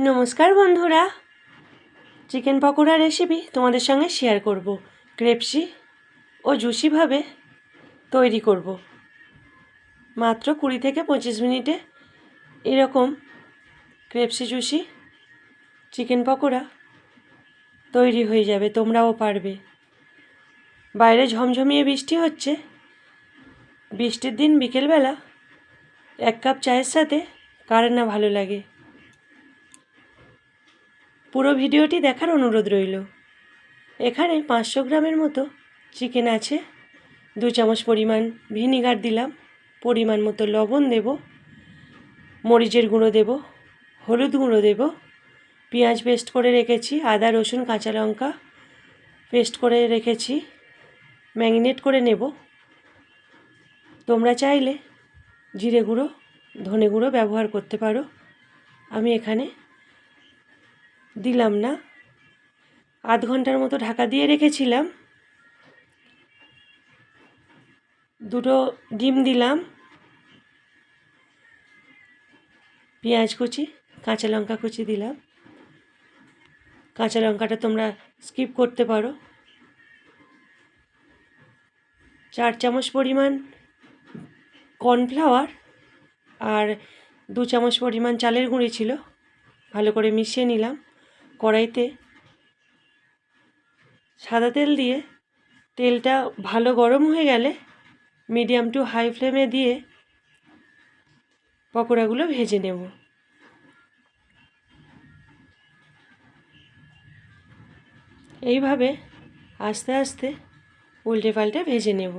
নমস্কার বন্ধুরা। Chicken pakora recipe তোমাদের সঙ্গে শেয়ার করব। ক্রেপসি ও জুসিভাবে তৈরি করব। মাত্র কুড়ি থেকে পঁচিশ মিনিটে এরকম ক্রেপসি জুসি চিকেন পকোড়া তৈরি হয়ে যাবে, তোমরাও পারবে। বাইরে ঝমঝমিয়ে বৃষ্টি হচ্ছে। বৃষ্টির দিন বিকেলবেলা এক কাপ চায়ের সাথে কার না ভালো লাগে। পুরো ভিডিওটি দেখার অনুরোধ রইল। এখানে পাঁচশো গ্রামের মতো চিকেন আছে। দু চামচ পরিমাণ ভিনিগার দিলাম। পরিমাণ মতো লবণ দেব। মরিচের গুঁড়ো দেব। হলুদ গুঁড়ো দেব। পেঁয়াজ পেস্ট করে রেখেছি। আদা, রসুন, কাঁচা লঙ্কা পেস্ট করে রেখেছি। ম্যারিনেট করে নেব। তোমরা চাইলে জিরে গুঁড়ো, ধনে গুঁড়ো ব্যবহার করতে পারো। আমি এখানে দিলাম না। আধ ঘণ্টার মতো ঢাকা দিয়ে রেখেছিলাম। দুটো ডিম দিলাম। পেঁয়াজ কুচি, কাঁচা লঙ্কা কুচি দিলাম। কাঁচা লঙ্কাটা তোমরা স্কিপ করতে পারো। চার চামচ পরিমাণ কর্নফ্লাওয়ার আর দু চামচ পরিমাণ চালের গুঁড়ি ছিল। ভালো করে মিশিয়ে নিলাম। কড়াইতে সাদা তেল দিয়ে তেলটা ভালো গরম হয়ে গেলে মিডিয়াম টু হাই ফ্লেমে দিয়ে পকোড়াগুলো ভেজে নেব। এইভাবে আস্তে আস্তে উল্টে পাল্টে ভেজে নেব।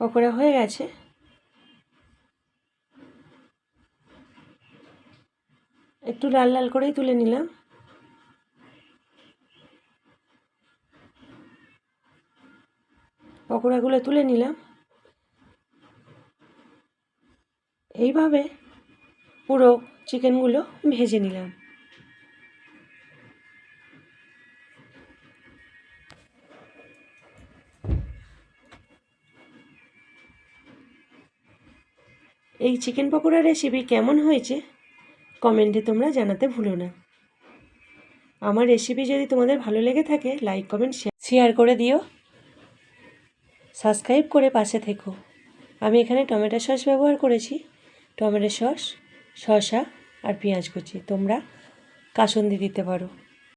পকোড়া হয়ে গেছে। একটু লাল লাল করেই তুলে নিলাম। পকোড়াগুলো তুলে নিলাম। এইভাবে পুরো চিকেনগুলো ভেজে নিলাম। এই চিকেন পকোড়া রেসিপি কেমন হয়েছে? কমেন্টে তোমরা জানাতে ভুলো না। আমার রেসিপি যদি তোমাদের ভালো লেগে থাকে লাইক কমেন্ট শেয়ার করে দিও। সাবস্ক্রাইব করে পাশে থেকো। আমি এখানে টমেটো সস ব্যবহার করেছি। টমেটো সস, শসা আর পেঁয়াজ কুচি। তোমরা কাসন্দি দিতে পারো।